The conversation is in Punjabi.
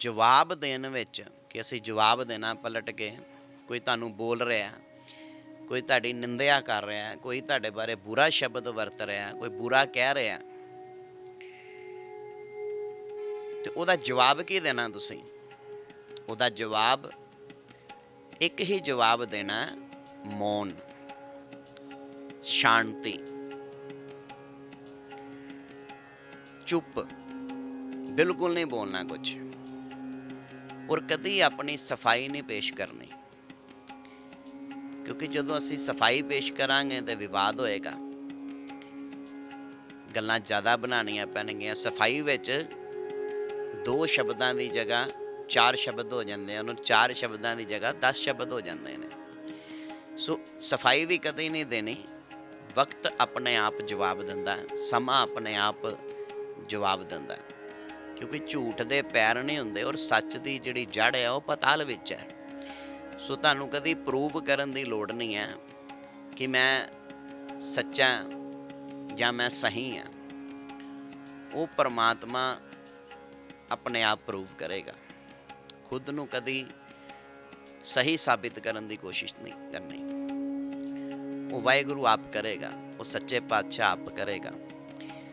ਜਵਾਬ ਦੇਣ ਵਿੱਚ ਕਿ ਅਸੀਂ ਜਵਾਬ ਦੇਣਾ ਪਲਟ ਕੇ ਕੋਈ ਤੁਹਾਨੂੰ ਬੋਲ ਰਿਹਾ ਕੋਈ ਤੁਹਾਡੀ ਨਿੰਦਿਆ ਕਰ ਰਿਹਾ ਕੋਈ ਤੁਹਾਡੇ ਬਾਰੇ ਬੁਰਾ ਸ਼ਬਦ ਵਰਤ ਰਿਹਾ ਕੋਈ ਬੁਰਾ ਕਹਿ ਰਿਹਾ ਤੇ ਉਹਦਾ ਜਵਾਬ ਕੀ ਦੇਣਾ ਤੁਸੀਂ? ਉਹਦਾ ਜਵਾਬ ਇੱਕ ਹੀ ਜਵਾਬ ਦੇਣਾ ਹੈ, ਮੌਨ ਸ਼ਾਂਤੀ। ਚੁੱਪ। ਬਿਲਕੁਲ ਨਹੀਂ ਬੋਲਣਾ ਕੁਝ ਔਰ ਕਦੀ ਆਪਣੀ ਸਫ਼ਾਈ ਨਹੀਂ ਪੇਸ਼ ਕਰਨੀ। ਕਿਉਂਕਿ ਜਦੋਂ ਅਸੀਂ ਸਫ਼ਾਈ ਪੇਸ਼ ਕਰਾਂਗੇ ਤੇ ਵਿਵਾਦ ਹੋਏਗਾ। ਗੱਲਾਂ ਜ਼ਿਆਦਾ ਬਣਾਉਣੀਆਂ ਪੈਣਗੀਆਂ। ਸਫ਼ਾਈ ਵਿੱਚ ਦੋ ਸ਼ਬਦਾਂ ਦੀ ਜਗ੍ਹਾ ਚਾਰ ਸ਼ਬਦ ਹੋ ਜਾਂਦੇ ਆ ਉਹਨੂੰ ਚਾਰ ਸ਼ਬਦਾਂ ਦੀ ਜਗ੍ਹਾ 10 ਸ਼ਬਦ ਹੋ ਜਾਂਦੇ ਨੇ। ਸੋ ਸਫ਼ਾਈ ਵੀ ਕਦੇ ਨਹੀਂ ਦੇਣੀ। ਵਕਤ ਆਪਣੇ ਆਪ ਜਵਾਬ ਦਿੰਦਾ। ਸਮਾਂ ਆਪਣੇ ਆਪ ਜਵਾਬ ਦਿੰਦਾ। ਕਿਉਂਕਿ ਝੂਠ ਦੇ ਪੈਰ ਨਹੀਂ ਹੁੰਦੇ ਔਰ ਸੱਚ ਦੀ ਜਿਹੜੀ ਜੜ ਹੈ ਉਹ ਪਤਾਲ ਵਿੱਚ ਹੈ। ਸੋ ਤੁਹਾਨੂੰ ਕਦੀ ਪ੍ਰੂਵ ਕਰਨ ਦੀ ਲੋੜ ਨਹੀਂ ਹੈ ਕਿ ਮੈਂ ਸੱਚਾ ਜਾਂ ਮੈਂ ਸਹੀ ਹਾਂ। ਉਹ ਪਰਮਾਤਮਾ ਆਪਣੇ ਆਪ ਪ੍ਰੂਵ ਕਰੇਗਾ। ਖੁਦ ਨੂੰ ਕਦੀ ਸਹੀ ਸਾਬਿਤ ਕਰਨ ਦੀ ਕੋਸ਼ਿਸ਼ ਨਹੀਂ ਕਰਨੀ। ਉਹ ਵਾਹਿਗੁਰੂ ਆਪ ਕਰੇਗਾ, ਉਹ ਸੱਚੇ ਪਾਤਸ਼ਾਹ ਆਪ ਕਰੇਗਾ।